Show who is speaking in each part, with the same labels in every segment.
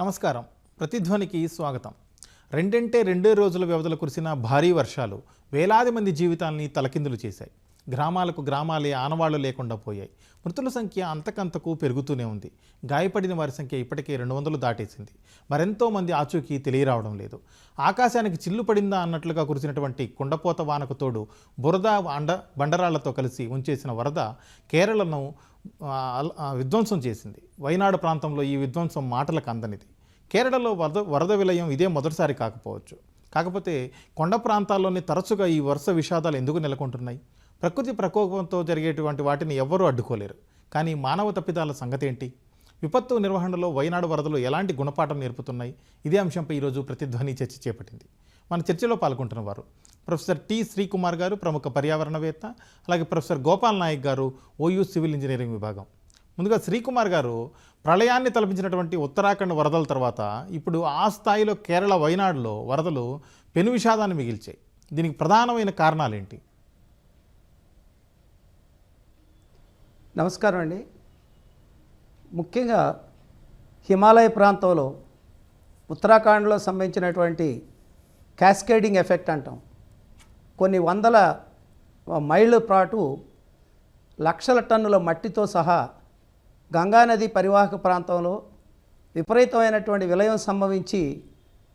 Speaker 1: నమస్కారం. ప్రతిధ్వనికి స్వాగతం. రెండంటే రెండే రోజుల వ్యవధిలో కురిసిన భారీ వర్షాలు వేలాది మంది జీవితాల్ని తలకిందులు చేశాయి. గ్రామాలకు గ్రామాలే ఆనవాళ్ళు లేకుండా పోయాయి. మృతుల సంఖ్య అంతకంతకు పెరుగుతూనే ఉంది. గాయపడిన వారి సంఖ్య ఇప్పటికే రెండు వందలు దాటేసింది. మరెంతో మంది ఆచూకీ తెలియరావడం లేదు. ఆకాశానికి చిల్లు పడిందా అన్నట్లుగా కురిసినటువంటి కుండపోత వానకు తోడు బురద అండ బండరాళ్ళతో కలిసి ఉంచేసిన వరద కేరళను అల్- విధ్వంసం చేసింది. వైనాడు ప్రాంతంలో ఈ విధ్వంసం మాటలకు అందనిది. కేరళలో వరద వరద విలయం ఇదే మొదటిసారి కాకపోవచ్చు. కాకపోతే కొండ ప్రాంతాల్లోని తరచుగా ఈ వరుస విషాదాలు ఎందుకు నెలకొంటున్నాయి? ప్రకృతి ప్రకోపంతో జరిగేటువంటి వాటిని ఎవ్వరూ అడ్డుకోలేరు. కానీ మానవ తప్పిదాల సంగతి ఏంటి? విపత్తు నిర్వహణలో వైనాడు వరదలు ఎలాంటి గుణపాఠం నేర్పుతున్నాయి? ఇదే అంశంపై ఈరోజు ప్రతిధ్వని చర్చ చేపట్టింది. మన చర్చలో పాల్గొంటున్న వారు ప్రొఫెసర్ టి శ్రీకుమార్ గారు ప్రముఖ పర్యావరణవేత్త అలాగే ప్రొఫెసర్ గోపాల్ నాయక్ గారు ఓయూ సివిల్ ఇంజనీరింగ్ విభాగం. ముందుగా శ్రీకుమార్ గారు ప్రళయాన్ని తలపించినటువంటి ఉత్తరాఖండ్ వరదల తర్వాత ఇప్పుడు ఆ స్థాయిలో కేరళ వైనాడులో వరదలు పెను విషాదాన్ని మిగిల్చాయి. దీనికి ప్రధానమైన కారణాలేంటి?
Speaker 2: నమస్కారం అండి. ముఖ్యంగా హిమాలయ ప్రాంతంలో ఉత్తరాఖండ్లో సంబంధించినటువంటి క్యాస్కేడింగ్ ఎఫెక్ట్ అంటాం. కొన్ని వందల మైళ్ళ పాటు లక్షల టన్నుల మట్టితో సహా గంగానది పరివాహక ప్రాంతంలో విపరీతమైనటువంటి విలయం సంభవించి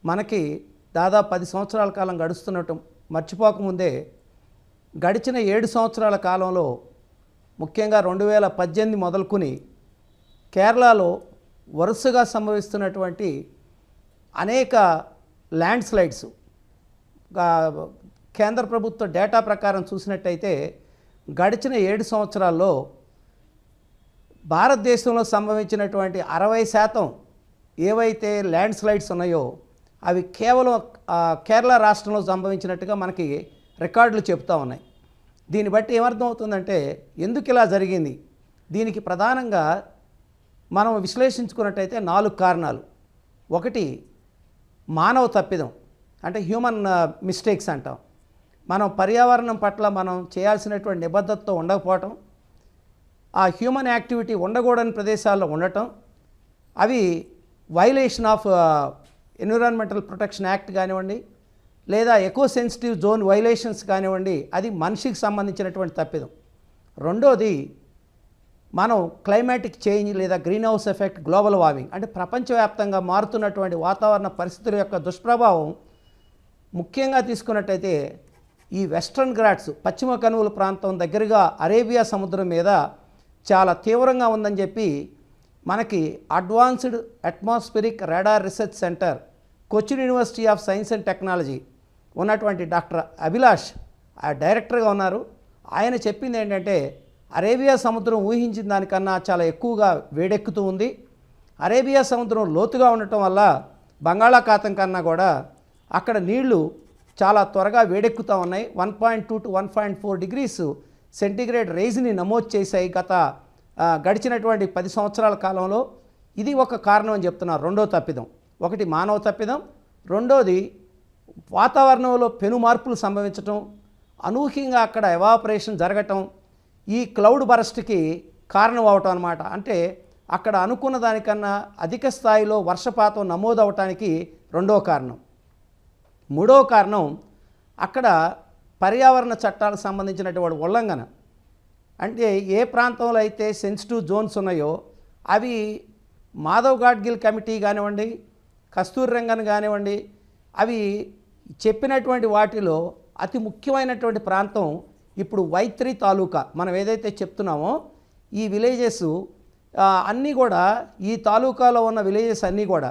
Speaker 2: మనకి దాదాపు పది సంవత్సరాల కాలం గడుస్తున్నట్టు మర్చిపోకముందే గడిచిన ఏడు సంవత్సరాల కాలంలో ముఖ్యంగా రెండు వేల పద్దెనిమిది మొదలుకుని కేరళలో వరుసగా సంభవిస్తున్నటువంటి అనేక ల్యాండ్ స్లైడ్స్ కేంద్ర ప్రభుత్వ డేటా ప్రకారం చూసినట్టయితే గడిచిన ఏడు సంవత్సరాల్లో భారతదేశంలో సంభవించినటువంటి అరవై శాతం ఏవైతే ల్యాండ్ స్లైడ్స్ ఉన్నాయో అవి కేవలం కేరళ రాష్ట్రంలో సంభవించినట్టుగా మనకి రికార్డులు చెప్తా ఉన్నాయి. దీన్ని బట్టి ఏమర్థం అవుతుందంటే ఎందుకు ఇలా జరిగింది? దీనికి ప్రధానంగా మనం విశ్లేషించుకున్నట్టయితే నాలుగు కారణాలు. ఒకటి మానవ తప్పిదం అంటే హ్యూమన్ మిస్టేక్స్ uh, అంటాం. మనం పర్యావరణం పట్ల మనం చేయాల్సినటువంటి నిబద్ధతతో ఉండకపోవటం ఆ హ్యూమన్ యాక్టివిటీ ఉండకూడని ప్రదేశాల్లో ఉండటం అవి violation of environmental protection act కానివ్వండి లేదా ఎక్కువ సెన్సిటివ్ జోన్ వైలేషన్స్ కానివ్వండి అది మనిషికి సంబంధించినటువంటి తప్పిదం. రెండోది మనం క్లైమాటిక్ చేంజ్ లేదా green house effect global warming అంటే ప్రపంచవ్యాప్తంగా మారుతున్నటువంటి వాతావరణ పరిస్థితుల యొక్క దుష్ప్రభావం ముఖ్యంగా తీసుకున్నట్టయితే ఈ వెస్ట్రన్ గ్రాట్స్ పశ్చిమ కనువుల ప్రాంతం దగ్గరగా అరేబియా సముద్రం మీద చాలా తీవ్రంగా ఉందని చెప్పి మనకి advanced atmospheric radar research centre Cochin university of science and technology ఉన్నటువంటి డాక్టర్ అభిలాష్ ఆ డైరెక్టర్గా ఉన్నారు. ఆయన చెప్పింది ఏంటంటే అరేబియా సముద్రం ఊహించిన దానికన్నా చాలా ఎక్కువగా వేడెక్కుతూ ఉంది. అరేబియా సముద్రం లోతుగా ఉండటం వల్ల బంగాళాఖాతం కన్నా కూడా అక్కడ నీళ్ళు చాలా త్వరగా వేడెక్కుతూ ఉన్నాయి. One point two to one point four degrees centigrade రేజ్ని నమోదు చేశాయి గత గడిచినటువంటి పది సంవత్సరాల కాలంలో. ఇది ఒక కారణం అని చెప్తున్నారు రెండో తప్పిదం. ఒకటి మానవ తప్పిదం. రెండోది వాతావరణంలో పెను మార్పులు సంభవించటం అనూహ్యంగా అక్కడ ఎవాపరేషన్ జరగటం ఈ క్లౌడ్ బరస్ట్కి కారణం అవటం అనమాట అంటే అక్కడ అనుకున్న దానికన్నా అధిక స్థాయిలో వర్షపాతం నమోదవటానికి రెండో కారణం. మూడవ కారణం అక్కడ పర్యావరణ చట్టాలకు సంబంధించినటువంటి ఉల్లంఘన. అంటే ఏ ప్రాంతంలో అయితే సెన్సిటివ్ జోన్స్ ఉన్నాయో అవి మాధవ్ గాడ్గిల్ కమిటీ కానివ్వండి కస్తూరి రంగన్ కానివ్వండి అవి చెప్పినటువంటి వాటిలో అతి ముఖ్యమైనటువంటి ప్రాంతం ఇప్పుడు వైత్రి తాలూకా. మనం ఏదైతే చెప్తున్నామో ఈ విలేజెస్ అన్నీ కూడా ఈ తాలూకాలో ఉన్న విలేజెస్ అన్నీ కూడా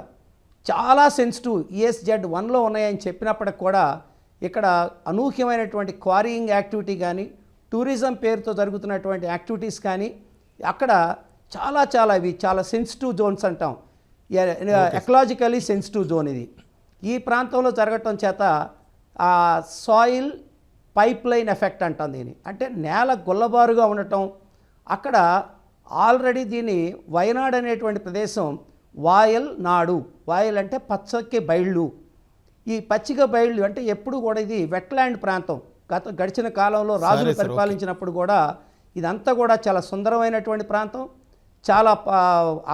Speaker 2: చాలా సెన్సిటివ్ ఈఎస్జెడ్ వన్లో ఉన్నాయని చెప్పినప్పటికి కూడా ఇక్కడ అనూహ్యమైనటువంటి క్వారీయింగ్ యాక్టివిటీ కానీ టూరిజం పేరుతో జరుగుతున్నటువంటి యాక్టివిటీస్ కానీ అక్కడ చాలా చాలా ఇవి చాలా సెన్సిటివ్ జోన్స్ అంటాం. ఎకలాజికలీ సెన్సిటివ్ జోన్ ఇది. ఈ ప్రాంతంలో జరగటం చేత ఆ సాయిల్ పైప్ లైన్ ఎఫెక్ట్ అంటాం దీన్ని. అంటే నేల గుల్లబారుగా ఉండటం అక్కడ ఆల్రెడీ దీన్ని వయనాడ్ అనేటువంటి ప్రదేశం వాయల్ నాడు. వాయల్ అంటే పచ్చకి బయళ్ళు. ఈ పచ్చిక బయళ్ళు అంటే ఎప్పుడు కూడా ఇది వెట్లాండ్ ప్రాంతం. గత గడిచిన కాలంలో రాజులు పరిపాలించినప్పుడు కూడా ఇదంతా కూడా చాలా సుందరమైనటువంటి ప్రాంతం. చాలా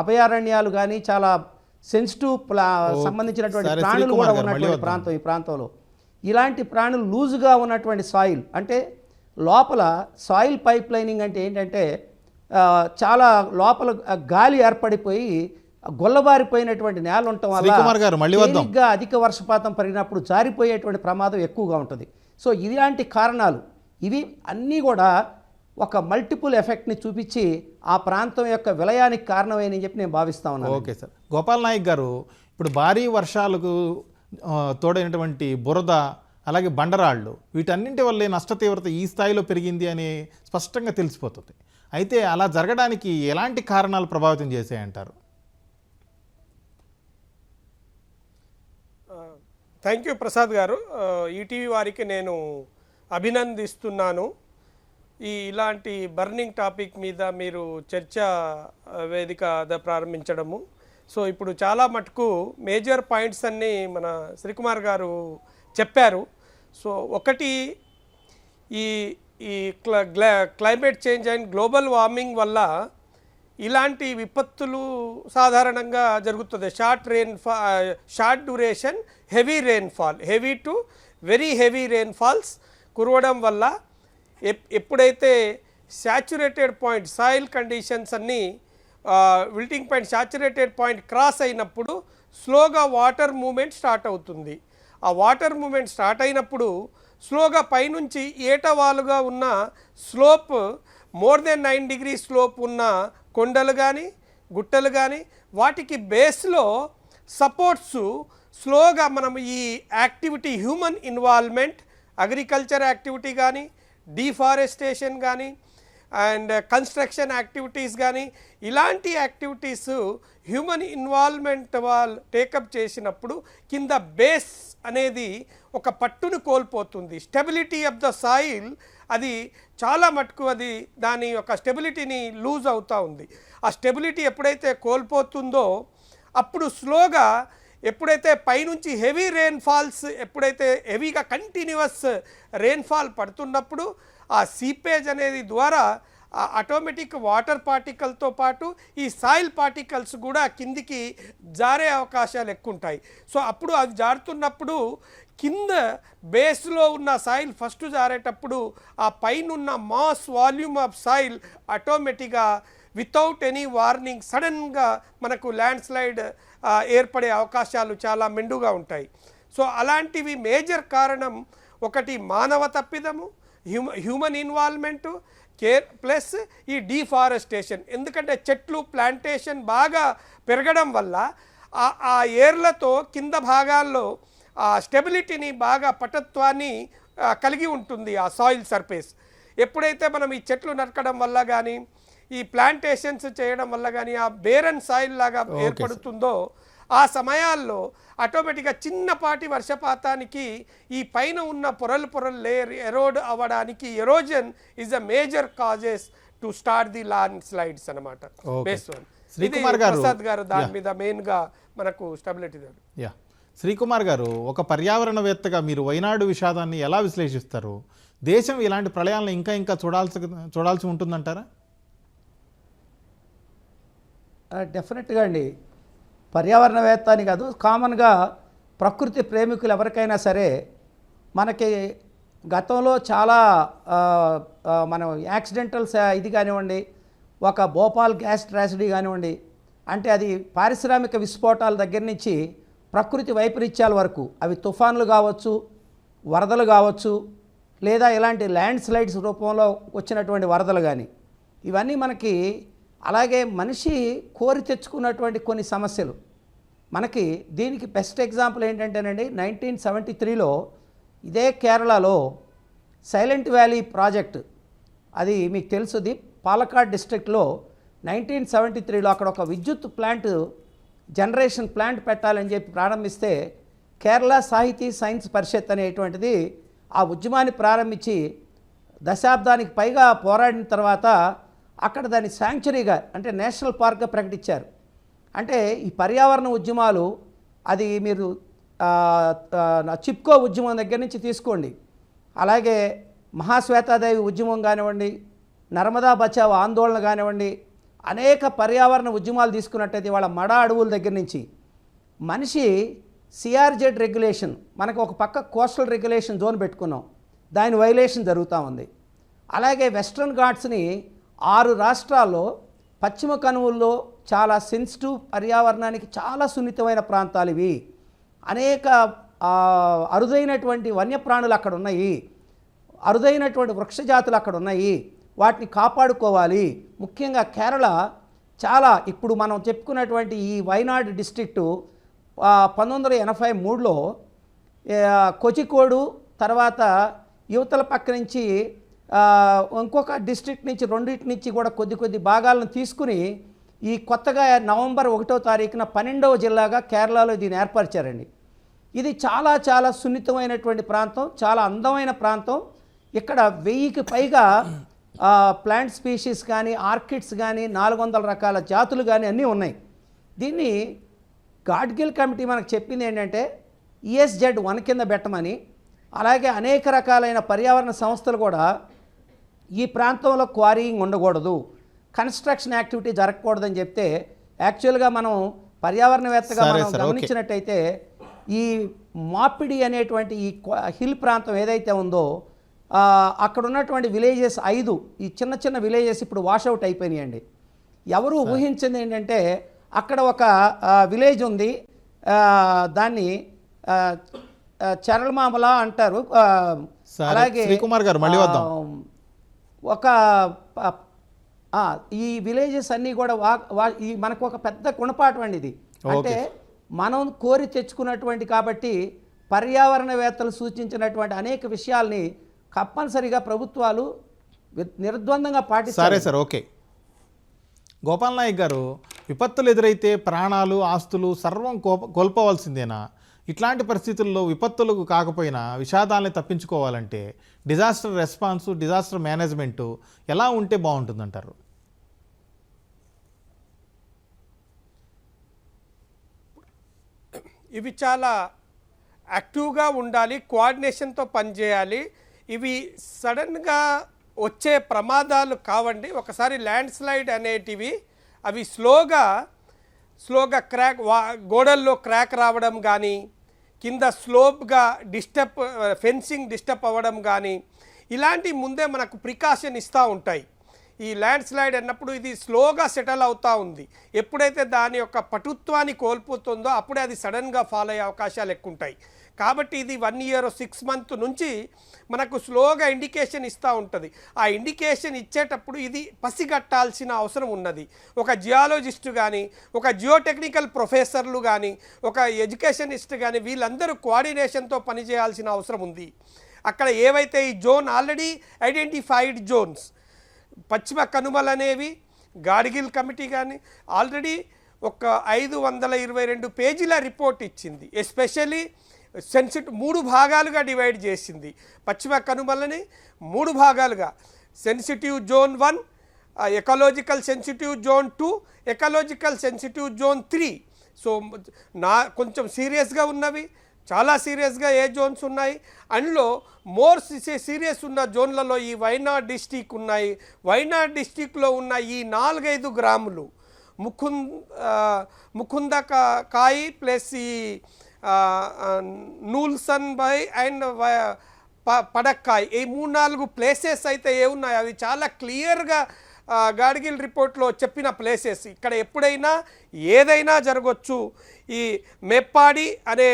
Speaker 2: అభయారణ్యాలు కానీ చాలా సెన్సిటివ్ ప్లా. సంబంధించినటువంటి ప్రాణులు కూడా ఉన్నటువంటి. ప్రాంతం ఈ ప్రాంతంలో ఇలాంటి ప్రాణులు లూజుగా ఉన్నటువంటి సాయిల్ అంటే లోపల సాయిల్ పైప్ లైనింగ్ అంటే ఏంటంటే చాలా లోపల గాలి ఏర్పడిపోయి గొల్లబారిపోయినటువంటి నేల ఉండటం. తేలిగ్గా అధిక వర్షపాతం పెరిగినప్పుడు జారిపోయేటువంటి ప్రమాదం ఎక్కువగా ఉంటుంది సో ఇలాంటి కారణాలు ఇవి అన్నీ కూడా ఒక మల్టిపుల్ ఎఫెక్ట్ని చూపించి ఆ ప్రాంతం యొక్క విలయానికి కారణమైనని చెప్పి నేను భావిస్తా ఉన్నాను
Speaker 1: ఓకే సార్ గోపాల్ నాయక్ గారు ఇప్పుడు భారీ వర్షాలకు తోడైనటువంటి బురద అలాగే బండరాళ్ళు వీటన్నింటి వల్లే నష్ట తీవ్రత ఈ స్థాయిలో పెరిగింది అని స్పష్టంగా తెలిసిపోతుంది. అయితే అలా జరగడానికి ఎలాంటి కారణాలు ప్రభావితం చేశాయంటారు?
Speaker 3: థ్యాంక్ యూ ప్రసాద్ గారు. ఈటీవీ వారికి నేను అభినందిస్తున్నాను. ఈ ఇలాంటి బర్నింగ్ టాపిక్ మీద మీరు చర్చ వేదిక ప్రారంభించడము. సో ఇప్పుడు చాలా మటుకు మేజర్ పాయింట్స్ అన్నీ మన శ్రీకుమార్ గారు చెప్పారు. సో ఒకటి ఈ ఈ క్ల- గ్లా- climate change and global warming వల్ల ఇలాంటి విపత్తులు సాధారణంగా జరుగుతుంది. Short రెయిన్ఫా short duration heavy rainfall heavy to very heavy rainfalls కురవడం వల్ల ఎప్ ఎప్పుడైతే శాచురేటెడ్ పాయింట్ సాయిల్ కండిషన్స్ అన్నీ wilting point saturated point cross అయినప్పుడు స్లోగా వాటర్ మూమెంట్ స్టార్ట్ అవుతుంది. ఆ వాటర్ మూమెంట్ స్టార్ట్ అయినప్పుడు స్లోగా పైనుంచి ఏటవాలుగా ఉన్న slope more than nine degree slope ఉన్న కొండలు కానీ గుట్టలు కానీ వాటికి బేస్లో సపోర్ట్స్ స్లోగా మనం ఈ activity human involvement agriculture activity కానీ డిఫారెస్టేషన్ కానీ అండ్ కన్స్ట్రక్షన్ యాక్టివిటీస్ కానీ ఇలాంటి యాక్టివిటీస్ హ్యూమన్ ఇన్వాల్వ్మెంట్ వాళ్ళు టేకప్ చేసినప్పుడు కింద బేస్ అనేది ఒక పట్టును కోల్పోతుంది. స్టెబిలిటీ ఆఫ్ ద సాయిల్ అది చాలా మటుకు అది దాని యొక్క స్టెబిలిటీని లూజ్ అవుతూ ఉంది. ఆ స్టెబిలిటీ ఎప్పుడైతే కోల్పోతుందో అప్పుడు స్లోగా ఎప్పుడైతే పైనుంచి హెవీ రెయిన్ఫాల్స్ ఎప్పుడైతే హెవీగా కంటిన్యూస్ రెయిన్ఫాల్ పడుతున్నప్పుడు ఆ సీపేజ్ అనేది ద్వారా ఆ ఆటోమేటిక్ వాటర్ పార్టికల్తో పాటు ఈ సాయిల్ పార్టికల్స్ కూడా కిందికి జారే అవకాశాలు ఎక్కువ ఉంటాయి సో అప్పుడు అది జారుతున్నప్పుడు కింద బేస్లో ఉన్న సాయిల్ ఫస్ట్ జారేటప్పుడు ఆ పైన ఉన్న మాస్ వాల్యూమ్ ఆఫ్ సాయిల్ ఆటోమేటిక్గా వితౌట్ ఎనీ వార్నింగ్ సడన్గా మనకు ల్యాండ్ స్లైడ్ ఏర్పడే అవకాశాలు చాలా మెండుగా ఉంటాయి. సో అలాంటివి మేజర్ కారణం ఒకటి మానవ తప్పిదము హ్యూమన్ ఇన్వాల్వ్మెంటు కేర్ ప్లస్ ఈ డీఫారెస్టేషన్ ఎందుకంటే చెట్లు ప్లాంటేషన్ బాగా పెరగడం వల్ల ఆ- ఏర్లతో కింద భాగాల్లో ఆ స్టెబిలిటీని బాగా పటత్వాన్ని కలిగి ఉంటుంది ఆ సాయిల్ సర్ఫేస్ ఎప్పుడైతే మనం ఈ చెట్లు నరకడం వల్ల కానీ ఈ ప్లాంటేషన్స్ చేయడం వల్ల కానీ ఆ బేరన్ సాయిల్ లాగా ఏర్పడుతుందో ఆ సమయాల్లో ఆటోమేటిక్గా చిన్నపాటి వర్షపాతానికి ఈ పైన ఉన్న పొరలు పొరలు లేయర్ ఎరోడ్ అవ్వడానికి erosion is a major causes to start the landslides అనమాట. బేస్ ప్రసాద్ గారు దాని మీద మెయిన్గా మనకు స్టెబిలిటీ
Speaker 1: యా. శ్రీకుమార్ గారు ఒక పర్యావరణవేత్తగా మీరు వైనాడు విషాదాన్ని ఎలా విశ్లేషిస్తారు? దేశం ఇలాంటి ప్రళయాలను ఇంకా ఇంకా చూడాల్సి చూడాల్సి ఉంటుందంటారా?
Speaker 2: డెఫినెట్గా అండి. పర్యావరణవేత్త అని కాదు కామన్గా ప్రకృతి ప్రేమికులు ఎవరికైనా సరే మనకి గతంలో చాలా మనం యాక్సిడెంటల్స్ ఇది కానివ్వండి ఒక భోపాల్ గ్యాస్ ట్రాజడీ కానివ్వండి అంటే అది పారిశ్రామిక విస్ఫోటాల దగ్గర నుంచి ప్రకృతి వైపరీత్యాల వరకు అవి తుఫాన్లు కావచ్చు వరదలు కావచ్చు లేదా ఇలాంటి ల్యాండ్ స్లైడ్స్ రూపంలో వచ్చినటువంటి వరదలు కానీ ఇవన్నీ మనకి అలాగే మనిషి కోరి తెచ్చుకున్నటువంటి కొన్ని సమస్యలు. మనకి దీనికి బెస్ట్ ఎగ్జాంపుల్ ఏంటంటేనండి నైన్టీన్ సెవెంటీ త్రీలో ఇదే కేరళలో సైలెంట్ వ్యాలీ ప్రాజెక్ట్ అది మీకు తెలుసుది. పాలకాడ్ డిస్ట్రిక్ట్లో నైన్టీన్ సెవెంటీ త్రీలో అక్కడ ఒక విద్యుత్ ప్లాంట్ జనరేషన్ ప్లాంట్ పెట్టాలని చెప్పి ప్రారంభిస్తే కేరళ సాహితీ సైన్స్ పరిషత్ అనేటువంటిది ఆ ఉద్యమాన్ని ప్రారంభించి దశాబ్దానికి పైగా పోరాడిన తర్వాత అక్కడ దాన్ని శాంక్చురీగా అంటే నేషనల్ పార్క్గా ప్రకటించారు. అంటే ఈ పర్యావరణ ఉద్యమాలు అది మీరు చిప్కో ఉద్యమం దగ్గర నుంచి తీసుకోండి. అలాగే మహాశ్వేతాదేవి ఉద్యమం కానివ్వండి నర్మదా బచావ్ ఆందోళన కానివ్వండి అనేక పర్యావరణ ఉద్యమాలు తీసుకున్నట్టయితే వాళ్ళ మడ అడవుల దగ్గర నుంచి. మనిషి సిఆర్జెడ్ రెగ్యులేషన్ మనకు ఒక పక్క కోస్టల్ రెగ్యులేషన్ జోన్ పెట్టుకున్నాం. దాని వైలేషన్ జరుగుతూ ఉంది. అలాగే వెస్ట్రన్ ఘాట్స్ని ఆరు రాష్ట్రాల్లో పశ్చిమ కనువుల్లో చాలా సెన్సిటివ్ పర్యావరణానికి చాలా సున్నితమైన ప్రాంతాలు ఇవి. అనేక అరుదైనటువంటి వన్యప్రాణులు అక్కడ ఉన్నాయి. అరుదైనటువంటి వృక్షజాతులు అక్కడ ఉన్నాయి. వాటిని కాపాడుకోవాలి. ముఖ్యంగా కేరళ చాలా ఇప్పుడు మనం చెప్పుకున్నటువంటి ఈ వైనాడ్ డిస్ట్రిక్టు పంతొమ్మిది వందల ఎనభై మూడులో కొచికోడు తర్వాత యువతల పక్క నుంచి ఇంకొక డిస్ట్రిక్ట్ నుంచి రెండింటి నుంచి కూడా కొద్ది కొద్ది భాగాలను తీసుకుని ఈ కొత్తగా నవంబర్ ఒకటో తారీఖున పన్నెండవ జిల్లాగా కేరళలో దీన్ని ఏర్పరిచారండి. ఇది చాలా చాలా సున్నితమైనటువంటి ప్రాంతం చాలా అందమైన ప్రాంతం. ఇక్కడ వెయ్యికి పైగా ప్లాంట్ స్పీషీస్ కానీ ఆర్కిడ్స్ కానీ నాలుగు వందల రకాల జాతులు కానీ అన్నీ ఉన్నాయి. దీన్ని గాడ్గిల్ కమిటీ మనకు చెప్పింది ఏంటంటే ఈఎస్జెడ్ వన్ కింద పెట్టమని అలాగే అనేక రకాలైన పర్యావరణ సంస్థలు కూడా ఈ ప్రాంతంలో క్వారీయింగ్ ఉండకూడదు కన్స్ట్రక్షన్ యాక్టివిటీ జరగకూడదని చెప్తే యాక్చువల్గా మనం పర్యావరణవేత్తగా మనం. గమనించినట్టయితే ఈ మాపిడి అనేటువంటి ఈ హిల్ ప్రాంతం ఏదైతే ఉందో అక్కడ ఉన్నటువంటి విలేజెస్ ఐదు ఈ చిన్న చిన్న విలేజెస్ ఇప్పుడు వాషౌట్ అయిపోయినాయండి ఎవరు ఊహించింది ఏంటంటే అక్కడ ఒక విలేజ్ ఉంది దాన్ని చరల్మామల అంటారు
Speaker 1: సరే, శ్రీకుమార్ గారు, మళ్ళీ వద్దాం.
Speaker 2: ఒక ఈ విలేజెస్ అన్నీ కూడా వా వా- ఈ మనకు ఒక పెద్ద గుణపాఠం అండి ఇది. అంటే మనం కోరి తెచ్చుకున్నటువంటి కాబట్టి పర్యావరణవేత్తలు సూచించినటువంటి అనేక విషయాల్ని తప్పనిసరిగా ప్రభుత్వాలు నిర్ద్వందంగా
Speaker 1: సరే
Speaker 2: పాటిస్తారు.
Speaker 1: Sir okay. గోపాల్ నాయక్ గారు విపత్తులు ఎదురైతే ప్రాణాలు ఆస్తులు సర్వం కోల్పోవాల్సిందేనా? ఇట్లాంటి పరిస్థితుల్లో విపత్తులకు కాకపోయినా విషాదాలని తప్పించుకోవాలంటే డిజాస్టర్ రెస్పాన్స్ డిజాస్టర్ మేనేజ్మెంటు ఎలా ఉంటే బాగుంటుందంటారు?
Speaker 3: ఇవి చాలా యాక్టివ్గా ఉండాలి కోఆర్డినేషన్తో పనిచేయాలి. ఇవి సడన్గా వచ్చే ప్రమాదాలు కావండి. ఒకసారి ల్యాండ్ స్లైడ్ అనేటివి అవి స్లోగా స్లోగా క్రాక్ వా గోడల్లో క్రాక్ రావడం కానీ కింద స్లోప్గా డిస్టర్బ్ ఫెన్సింగ్ డిస్టర్బ్ అవ్వడం కానీ ఇలాంటి ముందే మనకు ప్రికాషన్ ఇస్తూ ఉంటాయి. ఈ ల్యాండ్ స్లైడ్ అన్నప్పుడు ఇది స్లోగా సెటిల్ అవుతూ ఉంది. ఎప్పుడైతే దాని యొక్క పటుత్వాన్ని కోల్పోతుందో అప్పుడే అది సడన్గా ఫాలో అయ్యే అవకాశాలు ఎక్కువ ఉంటాయి కాబట్టి ఇది వన్ ఇయర్ సిక్స్ మంత్ నుంచి మనకు స్లోగా ఇండికేషన్ ఇస్తూ ఉంటుంది. ఆ ఇండికేషన్ ఇచ్చేటప్పుడు ఇది పసిగట్టాల్సిన అవసరం ఉన్నది. ఒక జియాలజిస్ట్ కానీ ఒక జియోటెక్నికల్ ప్రొఫెసర్లు కానీ ఒక ఎడ్యుకేషనిస్ట్ కానీ వీళ్ళందరూ కోఆర్డినేషన్తో పనిచేయాల్సిన అవసరం ఉంది. అక్కడ ఏవైతే ఈ జోన్ ఆల్రెడీ ఐడెంటిఫైడ్ జోన్స్ పశ్చిమ కనుమలు అనేవి గాడ్గిల్ కమిటీ కానీ ఆల్రెడీ ఒక ఐదు వందల ఇరవై రెండు పేజీల రిపోర్ట్ ఇచ్చింది. ఎస్పెషల్లీ సెన్సిటివ్ మూడు భాగాలుగా డివైడ్ చేసింది. పశ్చిమ కనుమలని మూడు భాగాలుగా. Sensitive zone one ecological sensitive zone two ecological sensitive zone three. So నా కొంచెం సీరియస్గా ఉన్నవి చాలా సీరియస్గా ఏ జోన్స్ ఉన్నాయి అందులో మోర్ సీరియస్ ఉన్న జోన్లలో ఈ వైనాడ్ డిస్టిక్ ఉన్నాయి. వైనాడ్ డిస్టిక్లో ఉన్న ఈ నాలుగైదు గ్రాములు ముకుంద ముకుంద కాయి ప్లస్ ఈ నూల్సన్ బై అండ్ పడక్కాయ్. ఈ మూడు నాలుగు ప్లేసెస్ అయితే ఏ ఉన్నాయి అవి చాలా క్లియర్గా గాడ్గిల్ రిపోర్ట్లో చెప్పిన ప్లేసెస్. ఇక్కడ ఎప్పుడైనా ఏదైనా జరగవచ్చు ఈ మెప్పాడి అనే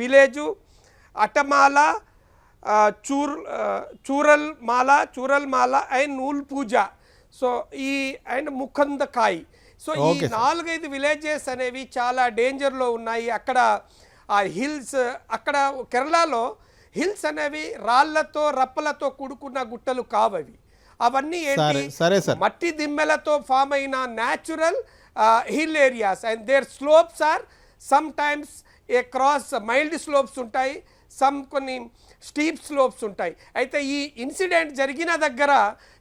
Speaker 3: విలేజు అటమాల చూర్ Chooralmala Chooralmala and Noolpuzha. So ఈ అండ్ ముఖందకాయ్ సో ఈ. నాలుగైదు విలేజెస్ అనేవి చాలా డేంజర్లో ఉన్నాయి. అక్కడ ఆ హిల్స్ అక్కడ కేరళలో హిల్స్ అనేవి రాళ్ళతో రప్పలతో కూడుకున్న గుట్టలు కావవి. అవన్నీ ఏంటి. మట్టి దిమ్మెలతో ఫామ్ అయిన natural hill areas. And there slopes are sometimes across mild slopes ఉంటాయి. సమ్ కొన్ని స్టీప్ స్లోప్స్ ఉంటాయి అయితే ఈ ఇన్సిడెంట్ జరిగిన దగ్గర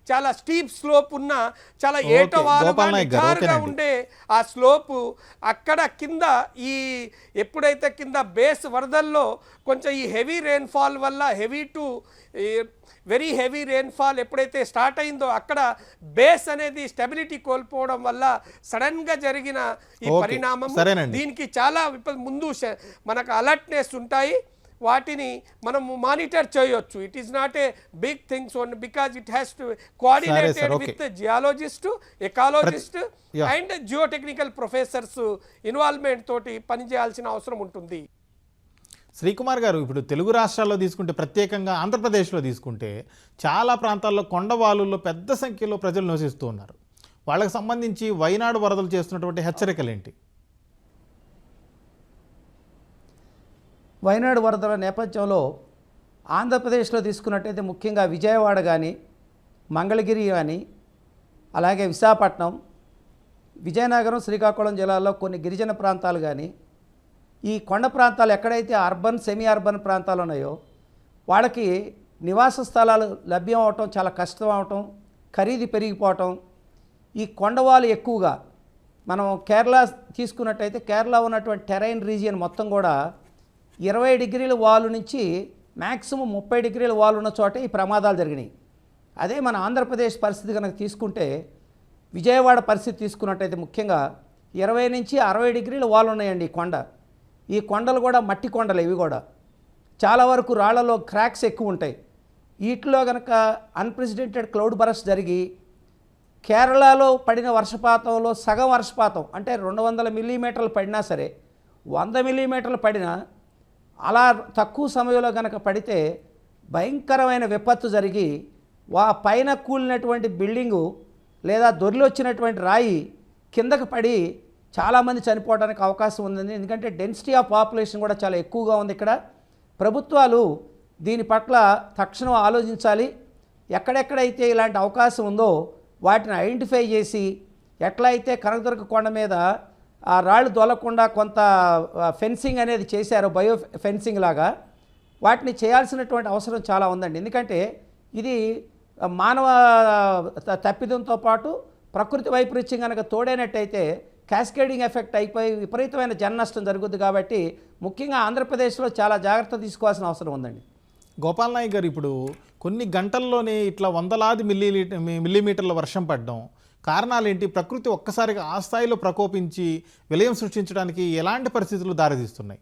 Speaker 3: చాలా స్టీప్ స్లోప్ ఉన్న చాలా నిటారుగా
Speaker 1: ఓకేనండి.
Speaker 3: ఉండే ఆ స్లోపు అక్కడ కింద ఈ ఎప్పుడైతే కింద బేస్ వరదల్లో కొంచెం ఈ హెవీ రెయిన్ఫాల్ వల్ల heavy to very heavy rainfall ఎప్పుడైతే స్టార్ట్ అయిందో అక్కడ బేస్ అనేది స్టెబిలిటీ కోల్పోవడం వల్ల సడన్గా జరిగిన ఈ పరిణామం. దీనికి చాలా ముందు మనకు అలర్ట్నెస్ ఉంటాయి వాటిని మనము మానిటర్ చేయొచ్చు it is not a big things own because it has to coordinated. With geologist ecologist. And geotechnical professors involvement తోటి పనిచేయాల్సిన అవసరం ఉంటుంది
Speaker 1: శ్రీకుమార్ గారు ఇప్పుడు తెలుగు రాష్ట్రాల్లో తీసుకుంటే ప్రత్యేకంగా ఆంధ్రప్రదేశ్లో తీసుకుంటే చాలా ప్రాంతాల్లో కొండవాలుల్లో పెద్ద సంఖ్యలో ప్రజలు నివసిస్తూ ఉన్నారు వాళ్ళకి సంబంధించి వైనాడు వరదలు చేస్తున్నటువంటి హెచ్చరికలు ఏంటి
Speaker 2: వైనాడు వరదల నేపథ్యంలో ఆంధ్రప్రదేశ్లో తీసుకున్నట్టయితే ముఖ్యంగా విజయవాడ కానీ మంగళగిరి కానీ అలాగే విశాఖపట్నం విజయనగరం శ్రీకాకుళం జిల్లాల్లో కొన్ని గిరిజన ప్రాంతాలు కానీ ఈ కొండ ప్రాంతాలు ఎక్కడైతే అర్బన్ సెమీ అర్బన్ ప్రాంతాలు ఉన్నాయో వాళ్ళకి నివాస స్థలాలు లభ్యం అవటం చాలా కష్టం అవటం ఖరీదు పెరిగిపోవటం ఈ కొండవాలు ఎక్కువగా మనం కేరళ తీసుకున్నట్టయితే కేరళ ఉన్నటువంటి టెరైన్ రీజియన్ మొత్తం కూడా ఇరవై డిగ్రీల వాలు నుంచి మ్యాక్సిమం ముప్పై డిగ్రీల వాలు ఉన్న చోట ఈ ప్రమాదాలు జరిగినాయి. అదే మన ఆంధ్రప్రదేశ్ పరిస్థితి కనుక తీసుకుంటే విజయవాడ పరిస్థితి తీసుకున్నట్టయితే ముఖ్యంగా ఇరవై నుంచి అరవై డిగ్రీల వాలు ఉన్నాయండి ఈ కొండ. ఈ కొండలు కూడా మట్టి కొండలు ఇవి కూడా. చాలా వరకు రాళ్ళలో క్రాక్స్ ఎక్కువ ఉంటాయి. వీటిలో కనుక అన్ప్రెసిడెంటెడ్ క్లౌడ్ బరస్ట్ జరిగి కేరళలో పడిన వర్షపాతంలో సగం వర్షపాతం అంటే రెండు వందల మిల్లీమీటర్లు పడినా సరే వంద మిల్లీమీటర్లు పడినా అలా తక్కువ సమయంలో కనుక పడితే భయంకరమైన విపత్తు జరిగి వా పైన కూలినటువంటి బిల్డింగు లేదా దొరిలొచ్చినటువంటి రాయి కిందకు పడి చాలామంది చనిపోవడానికి అవకాశం ఉందండి. ఎందుకంటే డెన్సిటీ ఆఫ్ పాపులేషన్ కూడా చాలా ఎక్కువగా ఉంది ఇక్కడ. ప్రభుత్వాలు దీని పట్ల తక్షణం ఆలోచించాలి. ఎక్కడెక్కడైతే ఇలాంటి అవకాశం ఉందో వాటిని ఐడెంటిఫై చేసి ఎట్లా అయితే కనకదుర్గ కొండ మీద ఆ రాళ్ళు దొలకుండా కొంత ఫెన్సింగ్ అనేది చేశారు బయో ఫెన్సింగ్ లాగా. వాటిని చేయాల్సినటువంటి అవసరం చాలా ఉందండి. ఎందుకంటే ఇది మానవ తప్పిదంతో పాటు ప్రకృతి వైపరీత్యం కనుక తోడైనట్టయితే క్యాస్కేడింగ్ ఎఫెక్ట్ అయిపోయి విపరీతమైన జన నష్టం జరుగుద్ది కాబట్టి ముఖ్యంగా ఆంధ్రప్రదేశ్లో చాలా జాగ్రత్త తీసుకోవాల్సిన అవసరం ఉందండి.
Speaker 1: గోపాల్ నాయక్ గారు ఇప్పుడు కొన్ని గంటల్లోనే ఇట్లా వందలాది మిల్లీ మిల్లీమీటర్ల వర్షం పడ్డం కారణాలు ఏంటి ప్రకృతి ఒక్కసారిగా ఆ స్థాయిలో ప్రకోపించి విలయం సృష్టించడానికి ఎలాంటి పరిస్థితులు దారితీస్తున్నాయి?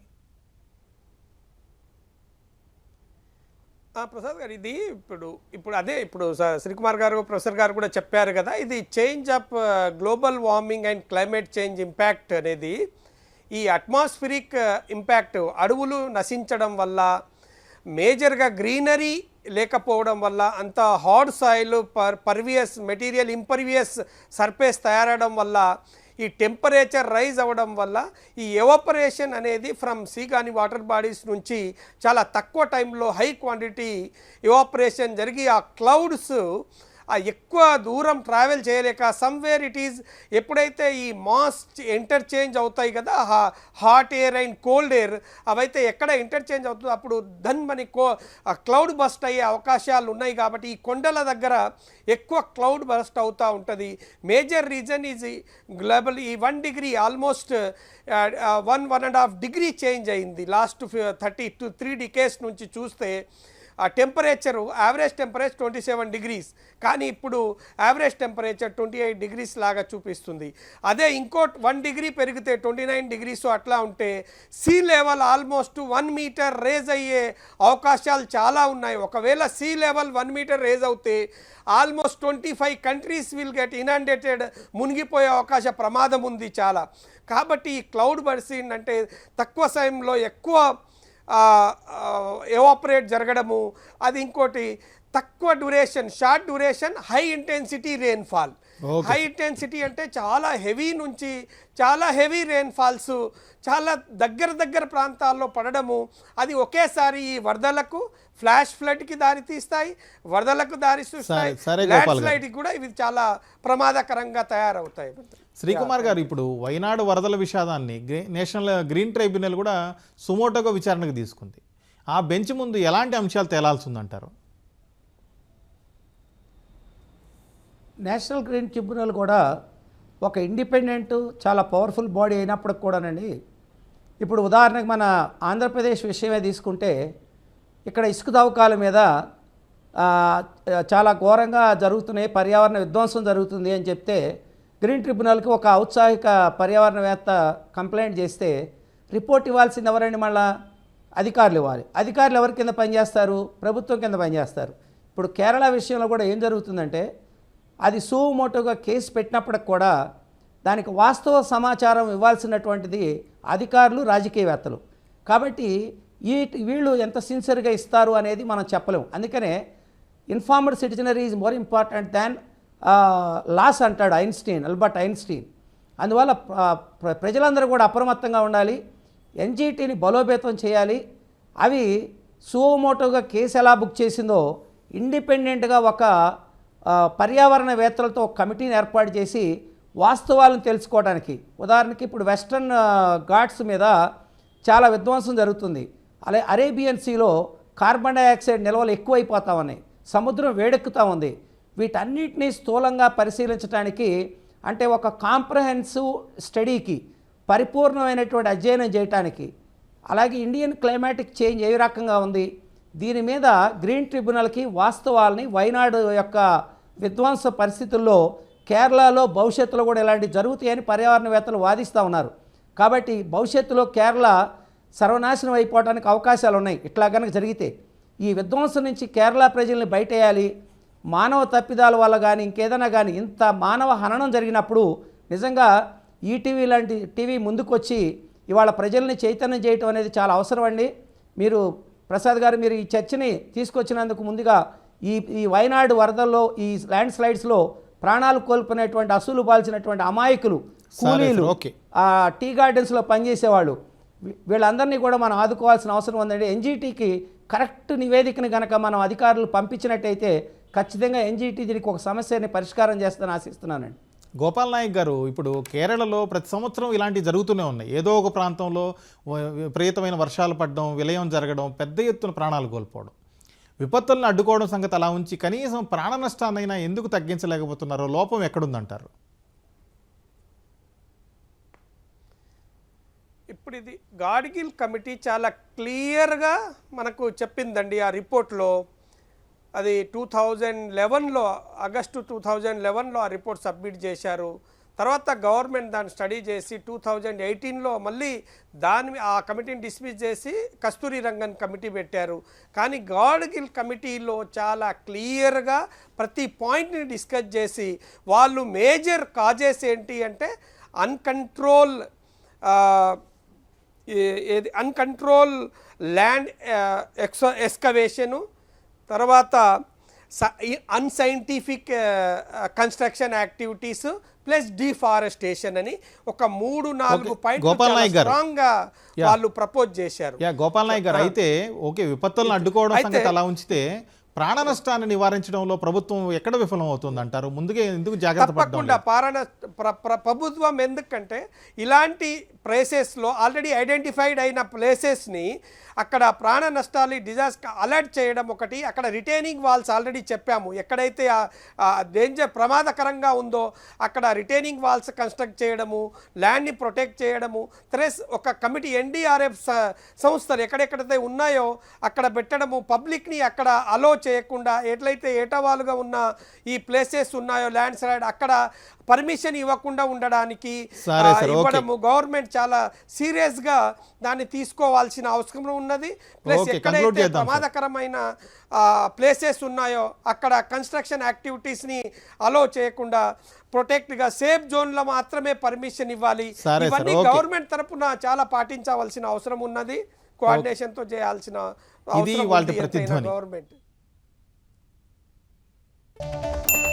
Speaker 3: ప్రసాద్ గారు ఇది ఇప్పుడు ఇప్పుడు అదే ఇప్పుడు స- శ్రీకుమార్ గారు ప్రొఫెసర్ గారు కూడా చెప్పారు కదా ఇది change of global warming and climate change impact అనేది ఈ అట్మాస్ఫిరిక్ ఇంపాక్ట్ అడవులు నశించడం వల్ల మేజర్గా గ్రీనరీ లేకపోవడం వల్ల అంత hard soil per pervious material impervious surface తయారవడం వల్ల ఈ టెంపరేచర్ రైజ్ అవ్వడం వల్ల ఈ ఎవాపరేషన్ అనేది ఫ్రమ్ సీ కానీ వాటర్ బాడీస్ నుంచి చాలా తక్కువ టైంలో హై క్వాంటిటీ ఎవాపరేషన్ జరిగి ఆ క్లౌడ్స్ ఆ ఎక్కువ దూరం ట్రావెల్ చేయలేక సమ్వేర్ ఇట్ ఈజ్ ఎప్పుడైతే ఈ మాస్ ఇంటర్చేంజ్ అవుతాయి కదా hot air and cold air అవైతే ఎక్కడ ఇంటర్చేంజ్ అవుతుందో అప్పుడు ధన్ మని కో క్లౌడ్ బస్ట్ అయ్యే అవకాశాలు ఉన్నాయి కాబట్టి ఈ కొండల దగ్గర ఎక్కువ క్లౌడ్ బస్ట్ అవుతూ ఉంటుంది. మేజర్ రీజన్ ఈజ్ గ్లోబల్ ఈ one degree almost one one and half degree change అయింది. Last thirty two three decades నుంచి చూస్తే ఆ temperature average temperature twenty seven degrees. కానీ ఇప్పుడు average temperature twenty eight degrees లాగా చూపిస్తుంది. అదే ఇంకో వన్ డిగ్రీ పెరిగితే ట్వంటీ నైన్ డిగ్రీస్ అట్లా ఉంటే sea level almost one metre raise అయ్యే అవకాశాలు చాలా ఉన్నాయి. ఒకవేళ sea level one metre raise అవుతే almost twenty five countries will get inundated మునిగిపోయే అవకాశ ప్రమాదం ఉంది చాలా. కాబట్టి ఈ క్లౌడ్ బర్సింగ్ అంటే తక్కువ సమయంలో ఎక్కువ ఎవాపరేట్ జరగడము అది ఇంకోటి తక్కువ duration short duration high intensity rainfall. High intensity అంటే చాలా హెవీ నుంచి చాలా హెవీ రెయిన్ఫాల్స్ చాలా దగ్గర దగ్గర ప్రాంతాల్లో పడడము అది ఒకేసారి ఈ వరదలకు ఫ్లాష్ ఫ్లడ్కి దారి తీస్తాయి వరదలకు దారి ల్యాండ్. స్లైడ్కి కూడా ఇవి చాలా ప్రమాదకరంగా తయారవుతాయి
Speaker 1: శ్రీకుమార్ గారు ఇప్పుడు వైనాడు వరదల విషాదాన్ని నేషనల్ గ్రీన్ ట్రైబ్యునల్ కూడా సుమోటోగా విచారణకు తీసుకుంది. ఆ బెంచ్ ముందు ఎలాంటి అంశాలు తేలాల్సి ఉందంటారు
Speaker 2: నేషనల్ గ్రీన్ ట్రిబ్యునల్ కూడా ఒక ఇండిపెండెంట్ చాలా పవర్ఫుల్ బాడీ అయినప్పటికి కూడానండి. ఇప్పుడు ఉదాహరణకు మన ఆంధ్రప్రదేశ్ విషయమే తీసుకుంటే ఇక్కడ ఇసుక తవ్వకాల మీద చాలా ఘోరంగా జరుగుతున్నాయి పర్యావరణ విధ్వంసం జరుగుతుంది అని చెప్తే గ్రీన్ ట్రిబ్యునల్కి ఒక ఔత్సాహిక పర్యావరణవేత్త కంప్లైంట్ చేస్తే రిపోర్ట్ ఇవ్వాల్సింది ఎవరండి మళ్ళా? అధికారులు ఇవ్వాలి. అధికారులు ఎవరి కింద పనిచేస్తారు? ప్రభుత్వం కింద పనిచేస్తారు. ఇప్పుడు కేరళ విషయంలో కూడా ఏం జరుగుతుందంటే అది సూమోటోగా కేసు పెట్టినప్పటికి కూడా దానికి వాస్తవ సమాచారం ఇవ్వాల్సినటువంటిది అధికారులు రాజకీయవేత్తలు. కాబట్టి ఈ వీళ్ళు ఎంత సిన్సియర్గా ఇస్తారు అనేది మనం చెప్పలేము. అందుకనే informed citizenry is more important than laws అంటాడు ఐన్స్టీన్ అల్బర్ట్ ఐన్స్టీన్. అందువల్ల ప్ర- ప్రజలందరూ కూడా అప్రమత్తంగా ఉండాలి ఎన్జీటీని బలోపేతం చేయాలి. అవి సుమోటోగా కేసు ఎలా బుక్ చేసిందో ఇండిపెండెంట్గా ఒక పర్యావరణవేత్తలతో ఒక కమిటీని ఏర్పాటు చేసి వాస్తవాలను తెలుసుకోవడానికి ఉదాహరణకి ఇప్పుడు వెస్ట్రన్ ఘాట్స్ మీద చాలా విధ్వంసం జరుగుతుంది. అలా అరేబియన్ సీలో కార్బన్ డైఆక్సైడ్ నిల్వలు ఎక్కువైపోతా ఉన్నాయి. సముద్రం వేడెక్కుతూ ఉంది. వీటన్నిటినీ స్థూలంగా పరిశీలించడానికి అంటే ఒక కాంప్రహెన్సివ్ స్టడీకి పరిపూర్ణమైనటువంటి అధ్యయనం చేయటానికి అలాగే ఇండియన్ క్లైమాటిక్ చేంజ్ ఏ రకంగా ఉంది దీని మీద గ్రీన్ ట్రిబ్యునల్కి వాస్తవాల్ని వైనాడు యొక్క విధ్వంస పరిస్థితుల్లో కేరళలో భవిష్యత్తులో కూడా ఇలాంటివి జరుగుతాయని పర్యావరణవేత్తలు వాదిస్తూ ఉన్నారు. కాబట్టి భవిష్యత్తులో కేరళ సర్వనాశనం అయిపోవడానికి అవకాశాలు ఉన్నాయి ఇట్లా కనుక జరిగితే ఈ విధ్వంసం నుంచి కేరళ ప్రజల్ని బయటేయాలి మానవ తప్పిదాల వల్ల కానీ ఇంకేదైనా కానీ ఇంత మానవ హననం జరిగినప్పుడు నిజంగా ఈటీవీ లాంటి టీవీ ముందుకొచ్చి ఇవాళ ప్రజల్ని చైతన్యం చేయటం అనేది చాలా అవసరం అండి మీరు ప్రసాద్ గారు మీరు ఈ చర్చని తీసుకొచ్చినందుకు ముందుగా ఈ ఈ వయనాడు వరదల్లో ఈ ల్యాండ్ స్లైడ్స్లో ప్రాణాలు కోల్పోయినటువంటి అసూలు పాల్చినటువంటి అమాయకులు కూలీలు
Speaker 1: ఓకే.
Speaker 2: ఆ టీ గార్డెన్స్లో పనిచేసేవాళ్ళు వీళ్ళందరినీ కూడా మనం ఆదుకోవాల్సిన అవసరం ఉందండి ఎన్జీటీకి కరెక్ట్ నివేదికను కనుక మనం అధికారులు పంపించినట్టయితే ఖచ్చితంగా ఎన్జీటీ దీనికి ఒక సమస్యని పరిష్కారం చేస్తానని ఆశిస్తున్నానండి.
Speaker 1: గోపాల్ నాయక్ గారు ఇప్పుడు కేరళలో ప్రతి సంవత్సరం ఇలాంటివి జరుగుతూనే ఉన్నాయి. ఏదో ఒక ప్రాంతంలో విపరీతమైన వర్షాలు పడడం విలయం జరగడం పెద్ద ఎత్తున ప్రాణాలు కోల్పోవడం. విపత్తులను అడ్డుకోవడం సంగతి అలా ఉంచి కనీసం ప్రాణ నష్టాన్నైనా ఎందుకు తగ్గించలేకపోతున్నారో లోపం ఎక్కడుందంటారు?
Speaker 3: ఇప్పుడు ఇది గాడ్గిల్ కమిటీ చాలా క్లియర్గా మనకు చెప్పిందండి ఆ రిపోర్ట్లో. అది టూ థౌజండ్ లెవెన్లో ఆగస్టు టూ థౌజండ్ లెవెన్లో ఆ రిపోర్ట్ సబ్మిట్ చేశారు. తర్వాత గవర్నమెంట్ దాన్ని స్టడీ చేసి టూ థౌజండ్ ఎయిటీన్లో మళ్ళీ దాని ఆ కమిటీని డిస్మిస్ చేసి కస్తూరి రంగన్ కమిటీ పెట్టారు. కానీ గాడ్గిల్ కమిటీలో చాలా క్లియర్గా ప్రతి పాయింట్ని డిస్కస్ చేసి వాళ్ళు మేజర్ కాజెస్ ఏంటి అంటే అన్కంట్రోల్ ఏది అన్కంట్రోల్ ల్యాండ్ ఎక్స్ ఎస్కవేషను తర్వాత unscientific construction activities plus deforestation అని ఒక మూడు నాలుగు.
Speaker 1: గోపాల్.
Speaker 3: పాయింట్గా వాళ్ళు ప్రపోజ్ చేశారు
Speaker 1: గోపాల్ నాయక్ గారు అయితే ఓకే విపత్తులను అడ్డుకోవడం అలా ఉంచితే ప్రాణ నష్టాన్ని నివారించడంలో ప్రభుత్వం ఎక్కడ విఫలం అవుతుంది అంటారు ముందుగా ఎందుకు జాగ్రత్త
Speaker 3: తప్పకుండా పాలన ప్ర- ప్ర- ప్రభుత్వం ఎందుకంటే ఇలాంటి ప్లేసెస్లో ఆల్రెడీ ఐడెంటిఫైడ్ అయిన ప్లేసెస్ని అక్కడ ప్రాణ నష్టాలు డిజాస్టర్ అలర్ట్ చేయడం ఒకటి అక్కడ రిటైనింగ్ వాల్స్ ఆల్రెడీ చెప్పాము. ఎక్కడైతే డేంజర్ ప్రమాదకరంగా ఉందో అక్కడ రిటైనింగ్ వాల్స్ కన్స్ట్రక్ట్ చేయడము ల్యాండ్ని ప్రొటెక్ట్ చేయడము ప్లస్ ఒక కమిటీ ఎన్డీఆర్ఎఫ్ సంస్థలు ఎక్కడెక్కడైతే ఉన్నాయో అక్కడ పెట్టడము పబ్లిక్ని అక్కడ అలో చేయకుండా ఎట్లయితే ఏటవాలుగా ఉన్న ఈ ప్లేసెస్ ఉన్నాయో ల్యాండ్ స్లైడ్ అక్కడ పర్మిషన్ ఇవ్వకుండా ఉండడానికి. ఇవ్వడము గవర్నమెంట్ చాలా సీరియస్గా దాన్ని తీసుకోవాల్సిన అవసరం ఉన్నది ప్లస్ ఎక్కడైతే. ప్రమాదకరమైన ప్లేసెస్ ఉన్నాయో అక్కడ కన్స్ట్రక్షన్ యాక్టివిటీస్ని అలో చేయకుండా ప్రొటెక్ట్గా సేఫ్ జోన్లో మాత్రమే పర్మిషన్ ఇవ్వాలి ఇవన్నీ. గవర్నమెంట్ తరపున చాలా పాటించవలసిన అవసరం ఉన్నది చేయాల్సిన అవసరం ఉంది ఎంతైనా
Speaker 1: ప్రతిధ్వని.
Speaker 3: Government Thank you.